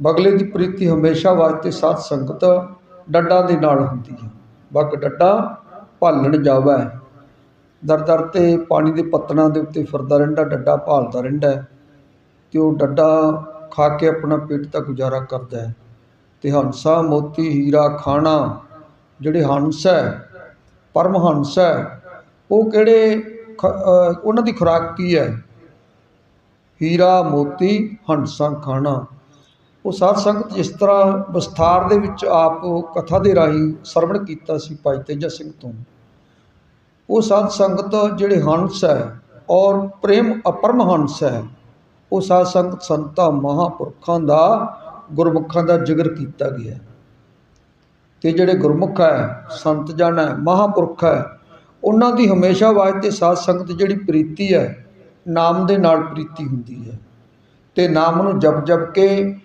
ਬਗਲੇ ਦੀ ਪ੍ਰੀਤੀ ਹਮੇਸ਼ਾ ਵਾਸਤੇ ਸਾਧ ਸੰਗਤ ਡੱਡਾ ਦੇ ਨਾਲ ਹੁੰਦੀ ਹੈ। ਬਗ ਡੱਡਾ ਭਾਲਣ ਜਾਵੇ। ਦਰ ਦਰ ਤੇ ਪਾਣੀ ਦੇ ਪੱਤਣਾਂ ਦੇ ਉੱਤੇ ਫਿਰਦਾ ਰਹਿੰਦਾ, ਡੱਡਾ ਭਾਲਦਾ ਰਹਿੰਦਾ ਹੈ ਤੇ ਉਹ ਡੱਡਾ ਖਾ ਕੇ ਆਪਣਾ ਪੇਟ ਦਾ ਗੁਜ਼ਾਰਾ ਕਰਦਾ ਹੈ। ਤੇ ਹੰਸਾ, ਮੋਤੀ, ਹੀਰਾ, ਖਾਣਾ ਜਿਹੜੇ ਹੰਸ ਹੈ, ਪਰਮ ਹੰਸ ਹੈ, ਉਹ ਕਿਹੜੇ ਖ- ਉਹਨਾਂ ਦੀ ਖੁਰਾਕ ਕੀ ਹੈ? ਹੀਰਾ, ਮੋਤੀ, ਹੰਸਾਂ, ਖਾਣਾ। ਉਹ ਸਾਧ ਸੰਗਤ ਜਿਸ ਤਰ੍ਹਾਂ ਵਿਸਥਾਰ ਦੇ ਵਿੱਚ ਆਪ ਕਥਾ ਦੇ ਰਾਹੀਂ ਸਰਵਣ ਕੀਤਾ ਸੀ ਭਾਈ ਤੇਜਾ ਸਿੰਘ ਤੋਂ। ਉਹ ਸਾਧ ਸੰਗਤ ਜਿਹੜੇ ਹੰਸ ਹੈ ਔਰ ਪ੍ਰੇਮ ਅਪਰਮ ਹੰਸ ਹੈ, ਉਹ ਸਾਧ ਸੰਗਤ ਸੰਤਾਂ ਮਹਾਪੁਰਖਾਂ ਦਾ, ਗੁਰਮੁਖਾਂ ਦਾ ਜ਼ਿਕਰ ਕੀਤਾ ਗਿਆ ਤੇ ਜਿਹੜੇ ਗੁਰਮੁਖ ਹੈ, ਸੰਤ ਜਨ ਹੈ, ਮਹਾਪੁਰਖ ਹੈ, ਉਹਨਾਂ ਦੀ ਹਮੇਸ਼ਾ ਵਾਸਤੇ ਸਾਧ ਸੰਗਤ ਜਿਹੜੀ ਪ੍ਰੀਤੀ ਹੈ, ਨਾਮ ਦੇ ਨਾਲ ਪ੍ਰੀਤੀ ਹੁੰਦੀ ਹੈ। ਤੇ ਨਾਮ ਨੂੰ ਜਪ ਜਪ ਕੇ